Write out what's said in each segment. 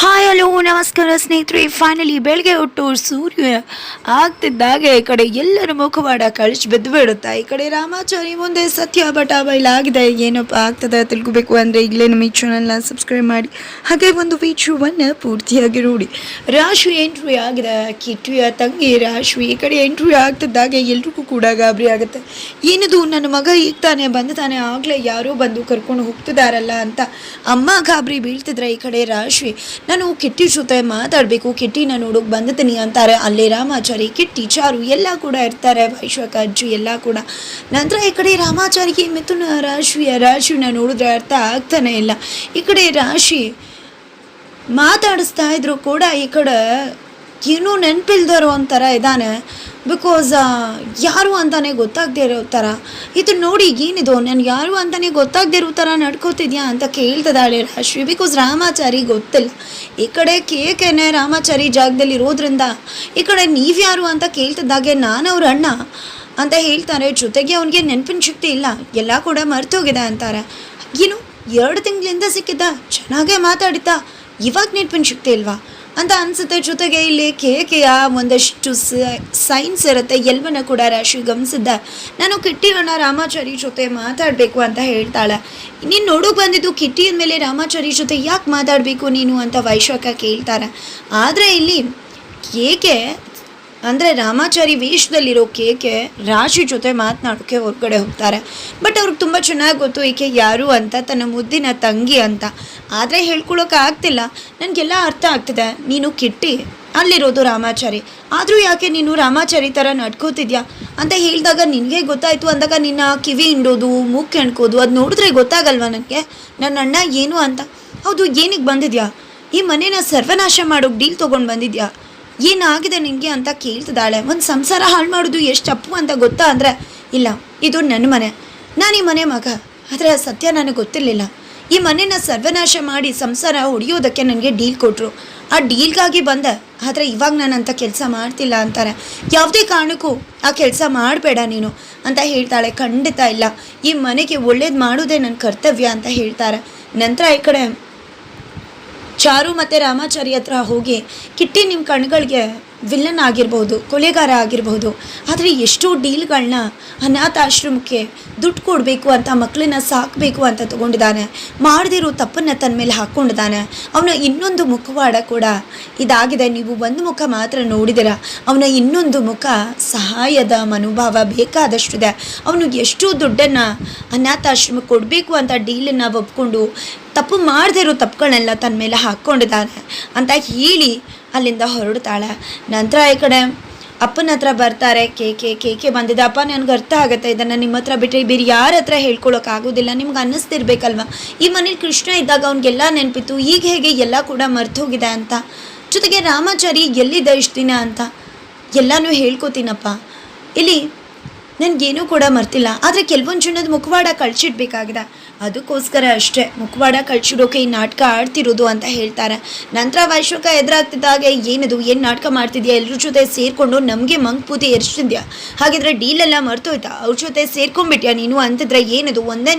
Hi, hello, ನಮಸ್ಕಾರ ಸ್ನೇಹಿತರೆ. Finally ಬೆಳಗ್ಗೆ ಹೊಟ್ಟು ಸೂರ್ಯ ಆಗ್ತಿದ್ದಾಗೆ ಈ ಕಡೆ ಎಲ್ಲರ ಮುಖವಾಡ ಕಳಿಸಿ ಬಿದ್ದು ಬಿಡುತ್ತಾ ಈ ಕಡೆ ರಾಮಾಚಾರಿ ಮುಂದೆ ಸತ್ಯ ಬಟ ಆಗಿದೆ. ಏನಪ್ಪ ಆಗ್ತದೆ ತಿಳ್ಕೊಬೇಕು ಅಂದರೆ ಇಲ್ಲೇ ನಮ್ಮ ಈ ಚಾನಲ್ನ ಸಬ್ಸ್ಕ್ರೈಬ್ ಮಾಡಿ. ಹಾಗೆ ಒಂದು ವಿಡಿಯೋವನ್ನು ಪೂರ್ತಿಯಾಗಿ ನೋಡಿ. ರಾಶಿ ಎಂಟ್ರಿ ಆಗಿದೆ. ಕಿಟ್ಟಿಯ ತಂಗಿ ರಾಶಿ ಈ ಕಡೆ ಎಂಟ್ರಿ ಆಗ್ತಿದ್ದಾಗೆ ಎಲ್ರಿಗೂ ಕೂಡ ಗಾಬರಿ ಆಗುತ್ತೆ. ಏನದು, ನನ್ನ ಮಗ ಈಗ ತಾನೇ ಬಂದು ತಾನೇ ಆಗಲೇ ಯಾರೋ ಬಂದು ಕರ್ಕೊಂಡು ಹೋಗ್ತಿದಾರಲ್ಲ ಅಂತ ಅಮ್ಮ ಗಾಬರಿ ಬೀಳ್ತಿದ್ರೆ ಈ ಕಡೆ ರಾಶಿ ನಾನು ಕಿಟ್ಟಿ ಜೊತೆ ಮಾತಾಡಬೇಕು ಕಿಟ್ಟಿನ ನೋಡೋಕೆ ಬಂದಿದ್ದೀನಿ ಅಂತಾರೆ. ಅಲ್ಲಿ ರಾಮಾಚಾರಿ, ಕಿಟ್ಟಿ, ಚಾರು ಎಲ್ಲ ಕೂಡ ಇರ್ತಾರೆ. ವೈಶ್ವಕ ಅಜ್ಜು ಎಲ್ಲ ಕೂಡ. ನಂತರ ಈ ಕಡೆ ರಾಮಾಚಾರಿಗೆ ಮಿಥುನ ರಾಶಿಯ ರಾಶಿನ ನೋಡಿದ್ರೆ ಅರ್ಥ ಆಗ್ತಾನೆ ಇಲ್ಲ. ಈ ಕಡೆ ರಾಶಿ ಮಾತಾಡಿಸ್ತಾ ಇದ್ರು ಕೂಡ ಈ ಕಡೆ ಏನೂ ನೆನಪಿಲ್ದಿರೋ ಒಂಥರ ಇದ್ದಾನೆ ಬಿಕಾಸ್ ಯಾರು ಅಂತಾನೆ ಗೊತ್ತಾಗದೇ ಇರೋ ಥರ ಇದು ನೋಡಿ ಏನಿದು? ನಾನು ಯಾರು ಅಂತಾನೆ ಗೊತ್ತಾಗದೇ ಇರೋ ಥರ ನಡ್ಕೋತಿದ್ಯಾ ಅಂತ ಕೇಳ್ತದಾಳೆ ರಾಶ್ವಿ. ಬಿಕಾಸ್ ರಾಮಾಚಾರಿ ಗೊತ್ತಿಲ್ಲ. ಈ ಕಡೆ ಕೇಕೆನೆ ರಾಮಾಚಾರಿ ಜಾಗದಲ್ಲಿ ಇರೋದ್ರಿಂದ ಈ ಕಡೆ ನೀವ್ಯಾರು ಅಂತ ಕೇಳ್ತಿದ್ದಾಗೆ ನಾನು ಅವ್ರ ಅಣ್ಣ ಅಂತ ಹೇಳ್ತಾರೆ. ಜೊತೆಗೆ ಅವನಿಗೆ ನೆನಪಿನ ಶಕ್ತಿ ಇಲ್ಲ. ಎಲ್ಲ ಕೂಡ ಮರ್ತೋಗಿದೆ ಅಂತಾರೆ. ಏನು? ಎರಡು ತಿಂಗಳಿಂದ ಸಿಕ್ಕಿದ್ದ? ಚೆನ್ನಾಗೇ ಮಾತಾಡಿದ್ದ? ಇವಾಗ ನೆನಪಿನ ಶಕ್ತಿ ಇಲ್ವಾ? ಅಂತ ಅನ್ಸುತ್ತೆ. ಜೊತೆಗೆ ಇಲ್ಲಿ ಕೇಕೆಯ ಒಂದಷ್ಟು ಸೈನ್ಸ್ ಇರುತ್ತೆ. ಎಲ್ವನ ಕೂಡ ರಾಶಿ ಗಮನಿಸಿದ್ದ. ನಾನು ಕಿಟ್ಟಿ ಅಣ್ಣ ರಾಮಾಚಾರಿ ಜೊತೆ ಮಾತಾಡಬೇಕು ಅಂತ ಹೇಳ್ತಾಳೆ. ನೀನು ನೋಡೋಕೆ ಬಂದಿದ್ದು ಕಿಟ್ಟಿ ಅಂದಮೇಲೆ ರಾಮಾಚಾರಿ ಜೊತೆ ಯಾಕೆ ಮಾತಾಡಬೇಕು ನೀನು ಅಂತ ವೈಶಾಖ ಕೇಳ್ತಾರೆ ಆದರೆ ಇಲ್ಲಿ ಕೇಕೆ ಅಂದರೆ ರಾಮಾಚಾರಿ ವೇಷದಲ್ಲಿರೋ ಕೇಕೆ ರಾಶಿ ಜೊತೆ ಮಾತನಾಡೋಕ್ಕೆ ಹೊರಗಡೆ ಹೋಗ್ತಾರೆ. ಬಟ್ ಅವ್ರಿಗೆ ತುಂಬ ಚೆನ್ನಾಗಿ ಗೊತ್ತು, ಈಕೆ ಯಾರು ಅಂತ, ತನ್ನ ಮುದ್ದಿನ ತಂಗಿ ಅಂತ. ಆದರೆ ಹೇಳ್ಕೊಳ್ಳೋಕೆ ಆಗ್ತಿಲ್ಲ. ನನಗೆಲ್ಲ ಅರ್ಥ ಆಗ್ತಿದೆ. ನೀನು ಕಿಟ್ಟಿ. ಅಲ್ಲಿರೋದು ರಾಮಾಚಾರಿ. ಆದರೂ ಯಾಕೆ ನೀನು ರಾಮಾಚಾರಿ ಥರ ನಡ್ಕೋತಿದ್ಯಾ? ಅಂತ ಹೇಳಿದಾಗ ನಿನಗೆ ಗೊತ್ತಾಯಿತು. ಅಂದಾಗ ನಿನ್ನ ಕಿವಿ ಹಿಂಡೋದು ಮೂಗು ಎಣ್ಕೋದು, ಅದು ನೋಡಿದ್ರೆ ಗೊತ್ತಾಗಲ್ವಾ ನನಗೆ? ನನ್ನ ಅಣ್ಣ ಏನು ಅಂತ? ಹೌದು ಏನಿಗೆ ಬಂದಿದ್ಯಾ? ಈ ಮನೇನ ಸರ್ವನಾಶ ಮಾಡೋಕ್ಕೆ ಡೀಲ್ ತೊಗೊಂಡು ಬಂದಿದ್ಯಾ? ಏನಾಗಿದೆ ನಿನಗೆ ಅಂತ ಕೇಳ್ತಿದ್ದಾಳೆ. ಒಂದು ಸಂಸಾರ ಹಾಳು ಮಾಡೋದು ಎಷ್ಟು ಅಪ್ಪು ಅಂತ ಗೊತ್ತಾ ಅಂದರೆ, ಇಲ್ಲ, ಇದು ನನ್ನ ಮನೆ. ನಾನು ಈ ಮನೆ ಮಗ. ಆದರೆ ಸತ್ಯ ನನಗೆ ಗೊತ್ತಿರಲಿಲ್ಲ. ಈ ಮನೆನ ಸರ್ವನಾಶ ಮಾಡಿ ಸಂಸಾರ ಹೊಡೆಯೋದಕ್ಕೆ ನನಗೆ ಡೀಲ್ ಕೊಟ್ಟರು ಆ ಡೀಲ್ಗಾಗಿ ಬಂದೆ. ಆದರೆ ಇವಾಗ ನಾನು ಅಂಥ ಕೆಲಸ ಮಾಡ್ತಿಲ್ಲ ಅಂತಾರೆ. ಯಾವುದೇ ಕಾರಣಕ್ಕೂ ಆ ಕೆಲಸ ಮಾಡಬೇಡ ನೀನು ಅಂತ ಹೇಳ್ತಾಳೆ. ಖಂಡಿತ ಇಲ್ಲ. ಈ ಮನೆಗೆ ಒಳ್ಳೇದು ಮಾಡೋದೇ ನನ್ನ ಕರ್ತವ್ಯ ಅಂತ ಹೇಳ್ತಾರೆ. ನಂತರ ಈ ಕಡೆ ಚಾರು ಮತ್ತು ರಾಮಾಚಾರಿ ಹತ್ರ ಹೋಗಿ ಕಿಟ್ಟಿ ನಿಮ್ಮ ಕಣ್ಗಳಿಗೆ ವಿಲ್ಲನ್ ಆಗಿರ್ಬೋದು, ಕೊಲೆಗಾರ ಆಗಿರ್ಬೋದು, ಆದರೆ ಎಷ್ಟೋ ಡೀಲ್ಗಳನ್ನ ಅನಾಥಾಶ್ರಮಕ್ಕೆ ದುಡ್ಡು ಕೊಡಬೇಕು ಅಂತ ಮಕ್ಕಳನ್ನ ಸಾಕಬೇಕು ಅಂತ ತೊಗೊಂಡಿದ್ದಾನೆ. ಮಾಡದಿರೋ ತಪ್ಪನ್ನು ತನ್ನ ಮೇಲೆ ಹಾಕ್ಕೊಂಡಿದ್ದಾನೆ. ಅವನ ಇನ್ನೊಂದು ಮುಖವಾಡ ಕೂಡ ಇದಾಗಿದೆ. ನೀವು ಒಂದು ಮುಖ ಮಾತ್ರ ನೋಡಿದಿರ ಅವನ ಇನ್ನೊಂದು ಮುಖ ಸಹಾಯದ ಮನೋಭಾವ ಬೇಕಾದಷ್ಟಿದೆ. ಅವನು ಎಷ್ಟು ದುಡ್ಡನ್ನು ಅನಾಥಾಶ್ರಮಕ್ಕೆ ಕೊಡಬೇಕು ಅಂತ ಡೀಲನ್ನು ಒಪ್ಕೊಂಡು ತಪ್ಪು ಮಾಡದೇ ಇರೋ ತಪ್ಪುಗಳನ್ನೆಲ್ಲ ತನ್ನ ಮೇಲೆ ಹಾಕ್ಕೊಂಡಿದ್ದಾನೆ ಅಂತ ಹೇಳಿ ಅಲ್ಲಿಂದ ಹೊರಡ್ತಾಳೆ. ನಂತರ ಈ ಕಡೆ ಅಪ್ಪನ ಹತ್ರ ಬರ್ತಾರೆ. ಕೇಕೆ ಕೇಕೆ ಬಂದಿದೆ. ಅಪ್ಪ, ನನಗೆ ಅರ್ಥ ಆಗುತ್ತೆ. ಇದನ್ನು ನಿಮ್ಮ ಹತ್ರ ಬಿಟ್ಟರೆ ಬೇರೆ ಯಾರ ಹತ್ರ ಹೇಳ್ಕೊಳ್ಳೋಕೆ ಆಗೋದಿಲ್ಲ. ನಿಮ್ಗೆ ಅನ್ನಿಸ್ತಿರ್ಬೇಕಲ್ವ? ಈ ಮನೇಲಿ ಕೃಷ್ಣ ಇದ್ದಾಗ ಅವ್ನಿಗೆಲ್ಲ ನೆನಪಿತ್ತು. ಈಗ ಹೇಗೆ ಎಲ್ಲ ಕೂಡ ಮರ್ತೋಗಿದೆ ಅಂತ. ಜೊತೆಗೆ ರಾಮಾಚಾರಿ ಎಲ್ಲಿದ್ದ ಇಷ್ಟು ದಿನ ಅಂತ? ಎಲ್ಲನೂ ಹೇಳ್ಕೊತೀನಪ್ಪ. ಇಲ್ಲಿ ನನಗೇನೂ ಕೂಡ ಮರ್ತಿಲ್ಲ. ಆದರೆ ಕೆಲವೊಂದು ಜನದ ಮುಖವಾಡ ಕಳ್ಸಿಡ್ಬೇಕಾಗಿದೆ. ಅದಕ್ಕೋಸ್ಕರ ಅಷ್ಟೇ. ಮುಖವಾಡ ಕಳ್ಸಿಡೋಕೆ ಈ ನಾಟಕ ಆಡ್ತಿರೋದು ಅಂತ ಹೇಳ್ತಾರೆ. ನಂತರ ವೈಶ್ವಕ ಎದುರಾಗ್ತಿದ್ದಾಗ, ಏನದು? ಏನು ನಾಟಕ ಮಾಡ್ತಿದ್ಯಾ? ಎಲ್ಲರ ಜೊತೆ ಸೇರಿಕೊಂಡು ನಮಗೆ ಮಂಗ್ಪೂತಿ ಎರ್ಸ್ತಿದ್ಯಾ ಹಾಗಿದ್ರೆ ಡೀಲೆಲ್ಲ ಮರ್ತೋಯ್ತಾ? ಅವ್ರ ಜೊತೆ ಸೇರ್ಕೊಂಡ್ಬಿಟ್ಯಾ ನೀನು? ಅಂತಿದ್ರೆ ಏನದು? ಒಂದೇ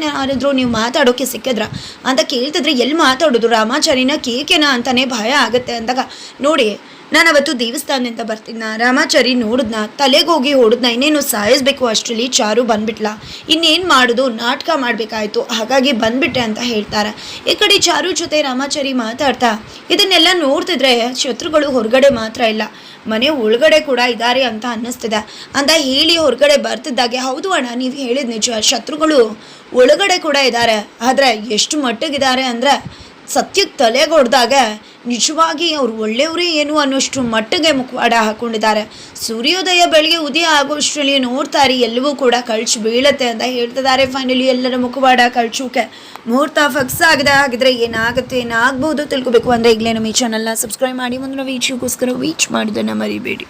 ನೀವು ಮಾತಾಡೋಕೆ ಸಿಕ್ಕಿದ್ರ? ಅಂತ ಕೇಳ್ತಿದ್ರೆ ಎಲ್ಲಿ ಮಾತಾಡೋದು? ರಾಮಾಚಾರಿನ ಕೇಕೆನ ಅಂತಾನೆ ಭಯ ಆಗುತ್ತೆ ಅಂದಾಗ, ನೋಡಿ ನಾನು ಅವತ್ತು ದೇವಸ್ಥಾನದಿಂದ ಬರ್ತಿದ್ನ, ರಾಮಾಚಾರಿ ನೋಡಿದ್ನ ತಲೆಗೆ ಹೋಗಿ ಹೊಡೆದ್ನ ಇನ್ನೇನು ಸಾಯಿಸ್ಬೇಕು ಅಷ್ಟರಲ್ಲಿ ಚಾರು ಬಂದ್ಬಿಟ್ಲ. ಇನ್ನೇನು ಮಾಡೋದು, ನಾಟಕ ಮಾಡಬೇಕಾಯ್ತು, ಹಾಗಾಗಿ ಬಂದ್ಬಿಟ್ಟೆ ಅಂತ ಹೇಳ್ತಾರೆ. ಈ ಕಡೆ ಚಾರು ಜೊತೆ ರಾಮಾಚಾರಿ ಮಾತಾಡ್ತಾ, ಇದನ್ನೆಲ್ಲ ನೋಡ್ತಿದ್ರೆ ಶತ್ರುಗಳು ಹೊರಗಡೆ ಮಾತ್ರ ಇಲ್ಲ. ಮನೆ ಒಳಗಡೆ ಕೂಡ ಇದ್ದಾರೆ ಅಂತ ಅನ್ನಿಸ್ತಿದೆ. ಅಂತ ಹೇಳಿ ಹೊರಗಡೆ ಬರ್ತಿದ್ದಾಗೆ, ಹೌದು ಅಣ್ಣ, ನೀವು ಹೇಳಿದ ನಿಜ, ಶತ್ರುಗಳು ಒಳಗಡೆ ಕೂಡ ಇದ್ದಾರೆ ಆದರೆ ಎಷ್ಟು ಮಟ್ಟಿಗಿದ್ದಾರೆ ಅಂದರೆ ಸತ್ಯಕ್ಕೆ ತಲೆಗೊಡ್ದಾಗ ನಿಜವಾಗಿ ಅವ್ರು ಒಳ್ಳೆಯವರೇ ಏನು ಅನ್ನೋಷ್ಟು ಮಟ್ಟಿಗೆ ಮುಖವಾಡ ಹಾಕೊಂಡಿದ್ದಾರೆ. ಸೂರ್ಯೋದಯ ಬೆಳಗ್ಗೆ ಉದಯ ಆಗೋಷ್ಟರಲ್ಲಿ ನೋಡ್ತಾರೆ ಎಲ್ಲವೂ ಕೂಡ ಕಳ್ಚು ಬೀಳತ್ತೆ ಅಂತ ಹೇಳ್ತಿದ್ದಾರೆ ಫೈನಲಿ ಎಲ್ಲರ ಮುಖವಾಡ ಕಳ್ಚೋಕೆ. ಮುಹೂರ್ತ ಫಕ್ಸ್ ಆಗದೆ ಹಾಗಿದ್ರೆ ಏನಾಗುತ್ತೆ, ಏನಾಗ್ಬೋದು ತಿಳ್ಕೊಬೇಕು. ಅಂದರೆ ಈಗಲೇ ನಮ್ಮ ಈ ಚಾನಲ್ನ ಸಬ್ಸ್ಕ್ರೈಬ್ ಮಾಡಿ, ಮುಂದಿನ ವೀಕ್ಷಕ್ಕೋಸ್ಕರ ವೀಚ್ ಮಾಡಿದ್ದನ್ನು ಮರಿಬೇಡಿ.